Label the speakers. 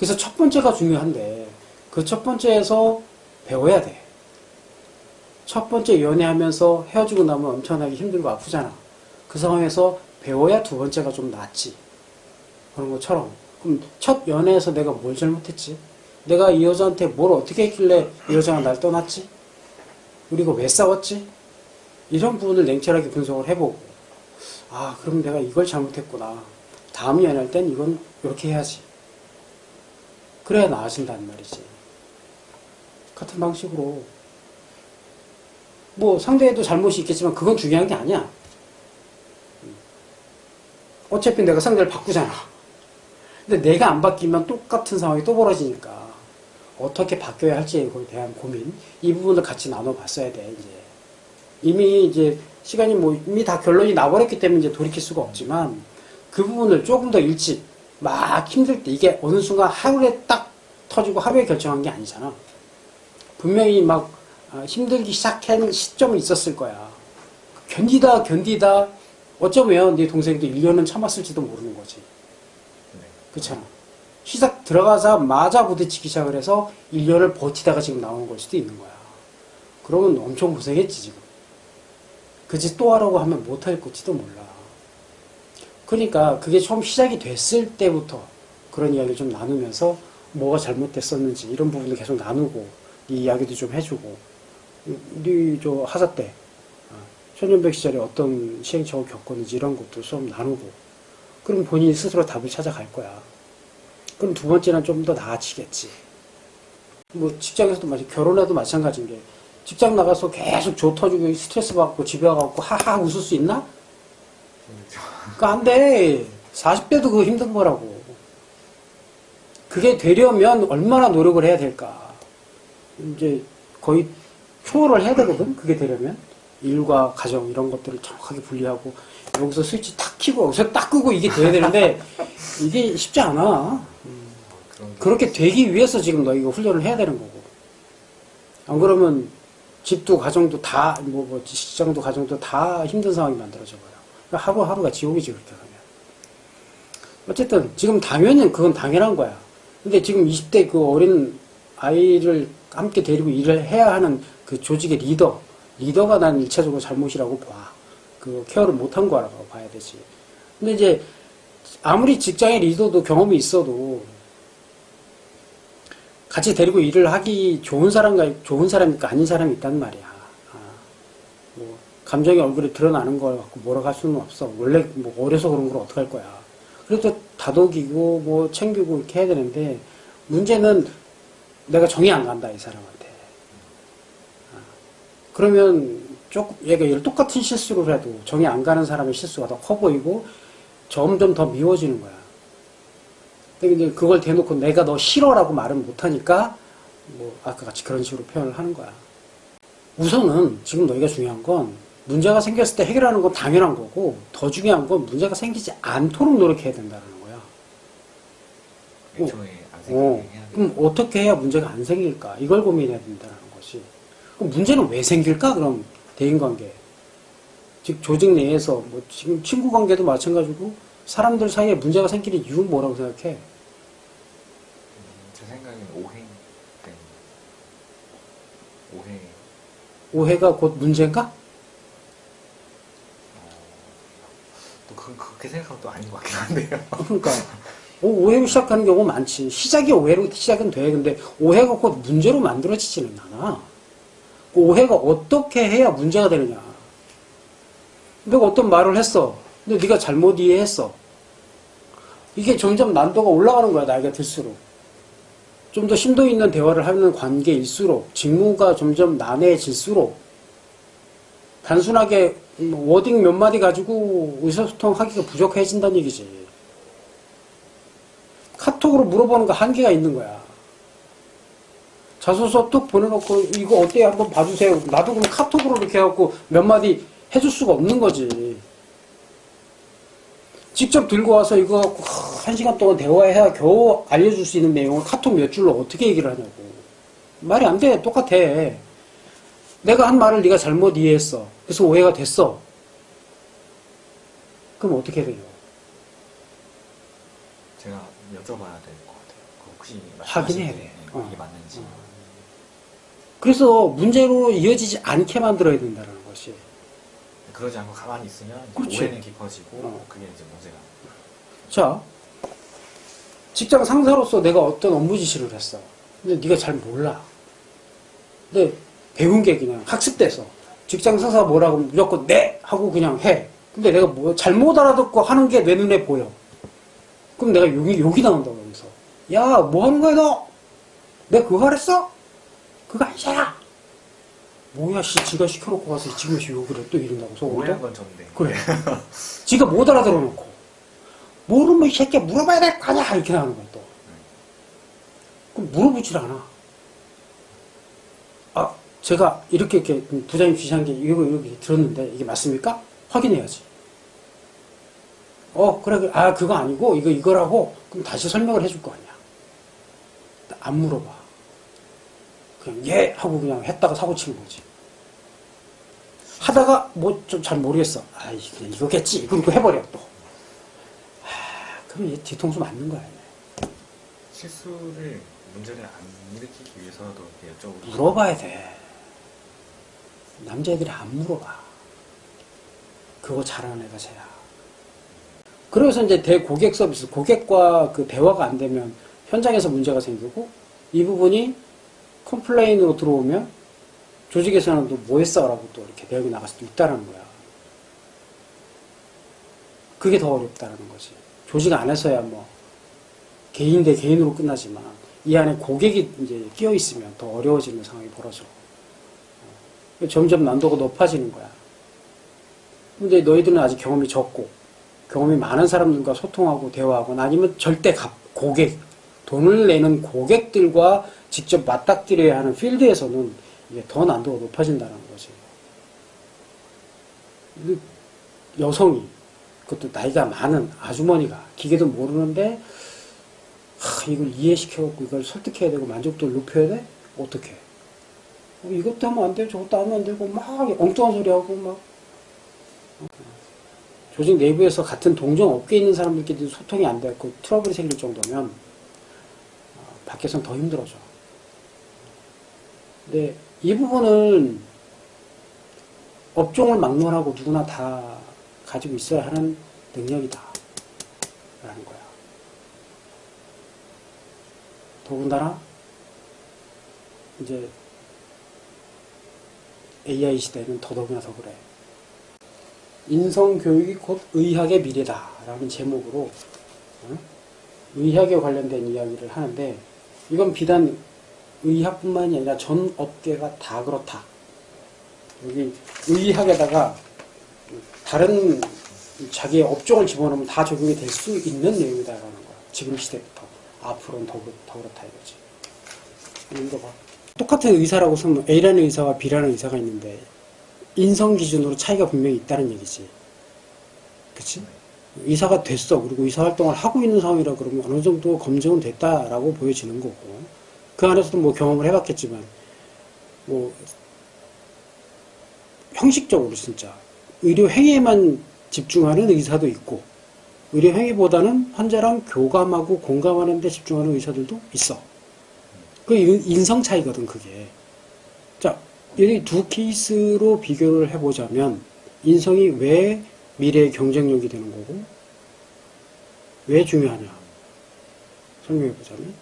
Speaker 1: 그래서 첫 번째가 중요한데 그 첫 번째에서 배워야 돼. 첫 번째 연애하면서 헤어지고 나면 엄청나게 힘들고 아프잖아. 그 상황에서 배워야 두 번째가 좀 낫지. 그런 것처럼. 그럼 첫 연애에서 내가 뭘 잘못했지? 내가 이 여자한테 뭘 어떻게 했길래 이 여자가 날 떠났지? 우리가 왜 싸웠지? 이런 부분을 냉철하게 분석을 해보고, 아, 그럼 내가 이걸 잘못했구나. 다음 연애할 땐 이건 이렇게 해야지. 그래야 나아진다는 말이지. 같은 방식으로. 뭐 상대에도 잘못이 있겠지만 그건 중요한 게 아니야. 어차피 내가 상대를 바꾸잖아. 근데 내가 안 바뀌면 똑같은 상황이 또 벌어지니까 어떻게 바뀌어야 할지에 대한 고민 이 부분을 같이 나눠봤어야 돼 이제 이미 이제 시간이 뭐 이미 다 결론이 나버렸기 때문에 이제 돌이킬 수가 없지만 그 부분을 조금 더 일찍 막 힘들 때 이게 어느 순간 하루에 딱 터지고 하루에 결정한 게 아니잖아. 분명히 막 아, 힘들기 시작한 시점이 있었을 거야. 견디다 견디다 어쩌면 네 동생도 1년은 참았을지도 모르는 거지.
Speaker 2: 네.
Speaker 1: 그렇잖아. 시작 들어가자마자 부딪히기 시작을 해서 1년을 버티다가 지금 나오는 걸 수도 있는 거야. 그러면 엄청 고생했지 지금. 그지 또 하라고 하면 못할 것지도 몰라. 그러니까 그게 처음 시작이 됐을 때부터 그런 이야기를 좀 나누면서 뭐가 잘못됐었는지 이런 부분을 계속 나누고 이 이야기도 좀 해주고 우리 저 하사 때 어, 초년백 시절에 어떤 시행착오 겪었는지 이런 것도 좀 나누고 그럼 본인이 스스로 답을 찾아갈 거야. 그럼 두 번째는 좀 더 나아지겠지. 뭐 직장에서도 마찬 결혼해도 마찬가지인 게 직장 나가서 계속 조 터지고 스트레스 받고 집에 와갖고 하하 웃을 수 있나? 그니까 안 돼. 40대도 그거 힘든 거라고. 그게 되려면 얼마나 노력을 해야 될까. 이제 거의 초월을 해야 되거든. 그게 되려면. 일과 가정 이런 것들을 정확하게 분리하고 여기서 스위치 탁 키고 여기서 딱 끄고 이게 돼야 되는데 이게 쉽지 않아.
Speaker 2: 게
Speaker 1: 그렇게 되기 위해서 지금 너 이거 훈련을 해야 되는 거고. 안 그러면 집도 가정도 다, 뭐, 뭐 직장도 가정도 다 힘든 상황이 만들어져 버려. 그러니까 하루하루가 지옥이지, 그렇게 가면. 어쨌든, 지금 당연히 그건 당연한 거야. 근데 지금 20대 그 어린 아이를 함께 데리고 일을 해야 하는 그 조직의 리더, 리더가 난 일차적으로 잘못이라고 봐. 그 케어를 못한 거라고 봐야 되지. 근데 이제, 아무리 직장의 리더도 경험이 있어도 같이 데리고 일을 하기 좋은 사람과 좋은 사람이니까 아닌 사람이 있단 말이야. 감정이 얼굴에 드러나는 걸 갖고 뭐라고 할 수는 없어. 원래 뭐 어려서 그런 걸 어떡할 거야. 그래도 다독이고 뭐 챙기고 이렇게 해야 되는데 문제는 내가 정이 안 간다 이 사람한테. 아, 그러면 조금 얘가 얘를 똑같은 실수를 해도 정이 안 가는 사람의 실수가 더 커 보이고 점점 더 미워지는 거야. 근데 그걸 대놓고 내가 너 싫어라고 말은 못하니까 뭐 아까 같이 그런 식으로 표현을 하는 거야. 우선은 지금 너희가 중요한 건 문제가 생겼을 때 해결하는 건 당연한 거고 더 중요한 건 문제가 생기지 않도록 노력해야 된다는 거야.
Speaker 2: 애초에 안
Speaker 1: 어. 그럼 어떻게 해야 문제가 안 생길까? 이걸 고민해야 된다는 것이. 그럼 문제는 왜 생길까? 그럼 대인관계. 즉 조직 내에서 뭐 지금 친구 관계도 마찬가지고 사람들 사이에 문제가 생기는 이유는 뭐라고 생각해?
Speaker 2: 음, 제 생각에는 오해 때문에 오해
Speaker 1: 오해가 곧 문제인가?
Speaker 2: 그, 그렇게 생각하면 또 아닌 것 같긴 한데요.
Speaker 1: 그러니까 오- 오해로 시작하는 경우가 많지. 시작이 오해로 시작은 돼. 근데 오해가 곧 문제로 만들어지지는 않아. 그 오해가 어떻게 해야 문제가 되느냐. 내가 어떤 말을 했어. 근데 네가 잘못 이해했어. 이게 점점 난도가 올라가는 거야. 나이가 들수록. 좀 더 심도 있는 대화를 하는 관계일수록 직무가 점점 난해질수록 단순하게 뭐 워딩 몇 마디 가지고 의사소통하기가 부족해진다는 얘기지. 카톡으로 물어보는 거 한계가 있는 거야. 자소서 뚝 보내놓고 이거 어때요? 한번 봐주세요. 나도 그럼 카톡으로 이렇게 해갖고 몇 마디 해줄 수가 없는 거지. 직접 들고 와서 이거 갖고 한 시간 동안 대화해야 겨우 알려줄 수 있는 내용을 카톡 몇 줄로 어떻게 얘기를 하냐고. 말이 안 돼. 똑같아. 내가 한 말을 네가 잘못 이해했어. 그래서 오해가 됐어. 그럼 어떻게 해야 돼요?
Speaker 2: 제가 여쭤봐야 될 것 같아요. 혹시
Speaker 1: 확인해야 돼.
Speaker 2: 게, 네,
Speaker 1: 어.
Speaker 2: 이게 맞는지.
Speaker 1: 그래서 문제로 이어지지 않게 만들어야 된다는 것이.
Speaker 2: 그러지 않고 가만히 있으면. 오해는 깊어지고
Speaker 1: 어.
Speaker 2: 그게 이제 문제가.
Speaker 1: 자, 직장 상사로서 내가 어떤 업무 지시를 했어. 근데 네가 잘 몰라. 근데 배운 게 그냥 학습돼서 직장 상사가 뭐라고 하면 무조건 네 하고 그냥 해. 근데 내가 뭐 잘못 알아듣고 하는 게 내 눈에 보여. 그럼 내가 욕이 욕이 나온다고 여기서. 야, 뭐 하는 거야 너? 내가 그거 하랬어? 그거 아니잖아. 뭐야, 씨, 지가 시켜놓고 가서 지금 씨 욕을 해 또 이런다고 속으로.
Speaker 2: 오해한 건 전데.
Speaker 1: 그래. 지가 못 알아들어 놓고. 모르면 이 새끼 물어봐야 될 거 아니야! 이렇게 나오는 거야, 또. 그럼 물어보질 않아. 아, 제가 이렇게, 이렇게 부장님 주시한 게 이거, 이렇게 들었는데 이게 맞습니까? 확인해야지. 어, 그래. 아, 그거 아니고, 이거, 이거라고. 그럼 다시 설명을 해줄 거 아니야. 안 물어봐. 그냥, 예! 하고 그냥 했다가 사고 치는 거지. 하다가 뭐 좀 잘 모르겠어. 아이 그냥 이거겠지. 그리고 해버려 또. 아, 그럼 얘 뒤통수 맞는 거야. 얘.
Speaker 2: 실수를 문제를 안 일으키기 위해서라도 여쭤보고.
Speaker 1: 물어봐야 돼. 남자애들이 안 물어봐. 그거 잘하는 애가 쟤야. 그래서 이제 대고객 서비스, 고객과 그 대화가 안 되면 현장에서 문제가 생기고 이 부분이 컴플레인으로 들어오면 조직에서는 또 뭐 했어? 라고 또 이렇게 대응이 나갈 수도 있다는 거야. 그게 더 어렵다는 거지. 조직 안에서야 뭐 개인 대 개인으로 끝나지만 이 안에 고객이 이제 끼어 있으면 더 어려워지는 상황이 벌어져. 어. 점점 난도가 높아지는 거야. 근데 너희들은 아직 경험이 적고 경험이 많은 사람들과 소통하고 대화하고 아니면 절대 값, 고객, 돈을 내는 고객들과 직접 맞닥뜨려야 하는 필드에서는 더 난도가 높아진다는 거지. 이 여성이 그것도 나이가 많은 아주머니가 기계도 모르는데 하, 이걸 이해시켜갖고 이걸 설득해야 되고 만족도를 높여야 돼? 어떻게? 어, 이것도 하면 안 되고 저것도 하면 안 되고 막 엉뚱한 소리 하고 막 어. 조직 내부에서 같은 동종 업계에 있는 사람들끼리 소통이 안 되고 트러블이 생길 정도면 어, 밖에선 더 힘들어져. 근데 이 부분은 업종을 막론하고 누구나 다 가지고 있어야 하는 능력이다. 라는 거야. 더군다나, 이제, AI 시대는 더더구나 더 그래. 인성교육이 곧 의학의 미래다. 라는 제목으로, 어? 의학에 관련된 이야기를 하는데, 이건 비단 의학뿐만이 아니라 전 업계가 다 그렇다. 여기 의학에다가 다른 자기의 업종을 집어넣으면 다 적용이 될 수 있는 내용이다라는 거야. 지금 시대부터. 앞으로는 더, 더 그렇다 이거지. 읽어봐. 똑같은 의사라고 쓰면 A라는 의사와 B라는 의사가 있는데 인성 기준으로 차이가 분명히 있다는 얘기지. 그치? 의사가 됐어. 그리고 의사 활동을 하고 있는 상황이라 그러면 어느 정도 검증은 됐다라고 보여지는 거고. 그 안에서도 뭐 경험을 해봤겠지만, 뭐, 형식적으로 진짜 의료 행위에만 집중하는 의사도 있고 의료 행위보다는 환자랑 교감하고 공감하는 데 집중하는 의사들도 있어. 그 인- 인성 차이거든 그게. 자, 여기 두 케이스로 비교를 해보자면 인성이 왜 미래의 경쟁력이 되는 거고 왜 중요하냐 설명해 보자면